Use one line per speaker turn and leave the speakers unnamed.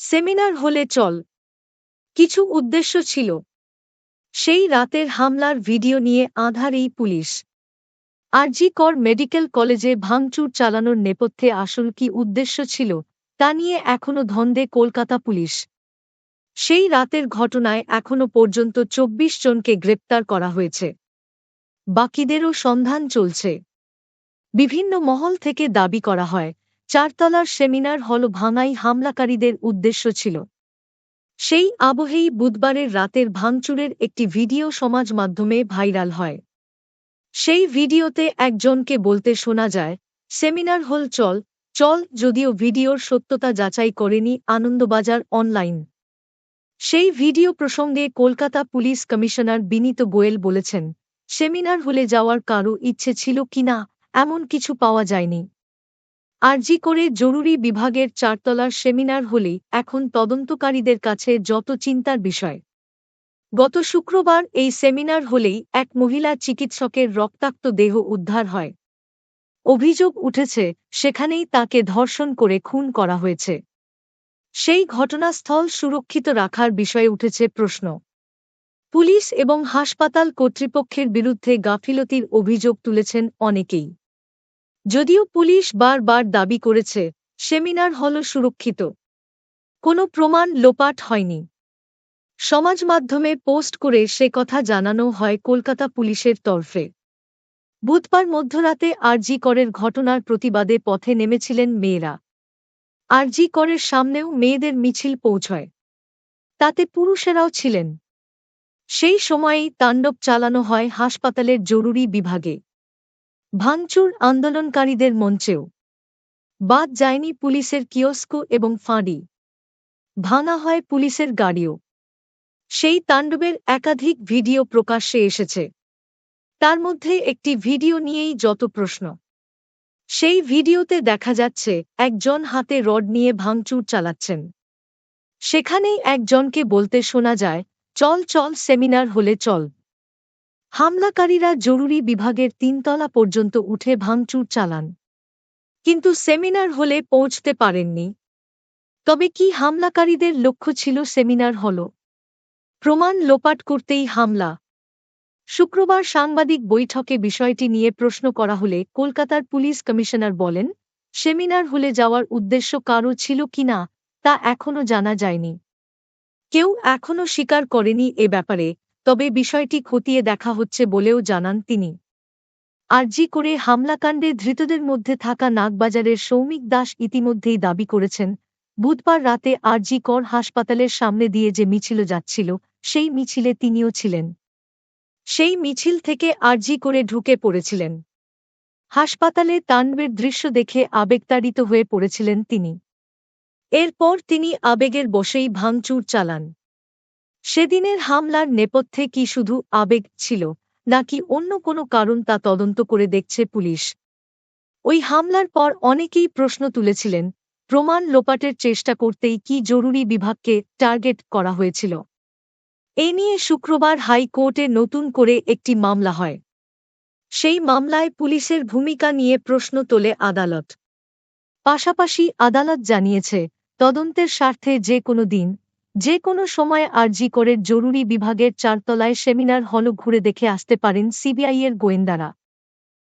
Seminar হলে চল। কিছু উদ্দেশ্য ছিল। সেই রাতের হামলার ভিডিও নিয়ে আধার এই পুলিশ। আরজি কর মেডিকেল কলেজে ভাঙচুর চালানোর নেপথ্যে আসল কি উদ্দেশ্য ছিল, তা নিয়ে এখনও ধন্দে কলকাতা পুলিশ। সেই রাতের ঘটনায় এখনও পর্যন্ত চব্বিশ জনকে গ্রেপ্তার করা হয়েছে। বাকিদেরও সন্ধান চলছে। বিভিন্ন মহল থেকে দাবি করা হয় চারতলার সেমিনার হল ভাঙাই হামলাকারীদের উদ্দেশ্য ছিল। সেই আবহেই বুধবারের রাতের ভাঙচুরের একটি ভিডিও সমাজ মাধ্যমে ভাইরাল হয়। সেই ভিডিওতে একজনকে বলতে শোনা যায়, সেমিনার হল, চল চল, যদিও ভিডিওর সত্যতা যাচাই করেনি আনন্দবাজার অনলাইন। সেই ভিডিও প্রসঙ্গে কলকাতা পুলিশ কমিশনার বিনীত গোয়েল বলেছেন, সেমিনার হলে যাওয়ার কারও ইচ্ছে ছিল কিনা এমন কিছু পাওয়া যায়নি। আরজি করে জরুরি বিভাগের চারতলার সেমিনার হলেই এখন তদন্তকারীদের কাছে যত চিন্তার বিষয়। গত শুক্রবার এই সেমিনার হলেই এক মহিলা চিকিৎসকের রক্তাক্ত দেহ উদ্ধার হয়। অভিযোগ উঠেছে, সেখানেই তাকে ধর্ষণ করে খুন করা হয়েছে। সেই ঘটনাস্থল সুরক্ষিত রাখার বিষয়ে উঠেছে প্রশ্ন। পুলিশ এবং হাসপাতাল কর্তৃপক্ষের বিরুদ্ধে গাফিলতির অভিযোগ তুলেছেন অনেকেই। যদিও পুলিশ বারবার দাবি করেছে, সেমিনার হল সুরক্ষিত। কোনো প্রমাণ লোপাট হয়নি। সমাজ মাধ্যমে পোস্ট করে সে কথা জানানো হয় কলকাতা পুলিশের তরফে। বুধবার মধ্যরাতে আরজি করের ঘটনার প্রতিবাদে পথে নেমেছিলেন মেয়েরা। আরজি করের সামনেও মেয়েদের মিছিল পৌঁছয়। তাতে পুরুষেরাও ছিলেন। সেই সময়েই তাণ্ডব চালানো হয় হাসপাতালের জরুরি বিভাগে। ভাঙচুর আন্দোলনকারীদের মঞ্চেও। বাদ যায়নি পুলিশের কিয়স্কো এবং ফাঁড়ি। ভাঙা হয় পুলিশের গাড়িও। সেই তাণ্ডবের একাধিক ভিডিও প্রকাশ্যে এসেছে। তার মধ্যে একটি ভিডিও নিয়েই যত প্রশ্ন। সেই ভিডিওতে দেখা যাচ্ছে, একজন হাতে রড নিয়ে ভাঙচুর চালাচ্ছেন। সেখানেই একজনকে বলতে শোনা যায়, চল চল, সেমিনার হলে চল। হামলাকারীরা জরুরি বিভাগের তিনতলা পর্যন্ত উঠে ভাঙচুর চালান। কিন্তু সেমিনার হলে পৌঁছতে পারেননি। তবে কি হামলাকারীদের লক্ষ্য ছিল সেমিনার হল। প্রমাণ লোপাট করতেই হামলা। শুক্রবার সাংবাদিক বৈঠকে বিষয়টি নিয়ে প্রশ্ন করা হলে কলকাতার পুলিশ কমিশনার বলেন, সেমিনার হলে যাওয়ার উদ্দেশ্য কারও ছিল কিনা তা এখনও জানা যায়নি। কেউ এখনও স্বীকার করেনি এ ব্যাপারে। তবে বিষয়টি খতিয়ে দেখা হচ্ছে বলেও জানান তিনি। আরজি করে হামলাকাণ্ডে ধৃতদের মধ্যে থাকা নাগবাজারের সৌমিক দাস ইতিমধ্যেই দাবি করেছেন, বুধবার রাতে আরজি কর হাসপাতালের সামনে দিয়ে যে মিছিল যাচ্ছিল, সেই মিছিলে তিনিও ছিলেন। সেই মিছিল থেকে আরজি করে ঢুকে পড়েছিলেন। হাসপাতালে তাণ্ডবের দৃশ্য দেখে আবেগতাড়িত হয়ে পড়েছিলেন তিনি। এরপর তিনি আবেগের বসেই ভাঙচুর চালান। সেদিনের হামলার নেপথ্যে কি শুধু আবেগ ছিল, নাকি অন্য কোনো কারণ তা তদন্ত করে দেখছে পুলিশ? ওই হামলার পর অনেকেই প্রশ্ন তুলেছিলেন, প্রমাণ লোপাটের চেষ্টা করতেই কি জরুরি বিভাগকে টার্গেট করা হয়েছিল? এ নিয়ে শুক্রবার হাইকোর্টে নতুন করে একটি মামলা হয়। সেই মামলায় পুলিশের ভূমিকা নিয়ে প্রশ্ন তোলে আদালত। পাশাপাশি আদালত জানিয়েছে, তদন্তের স্বার্থে যে কোনো দিন যে কোনো সময় আরজি করে জরুরি বিভাগের চারতলায় সেমিনার হল ঘুরে দেখে আসতে পারেন সিবিআইয়ের গোয়েন্দারা।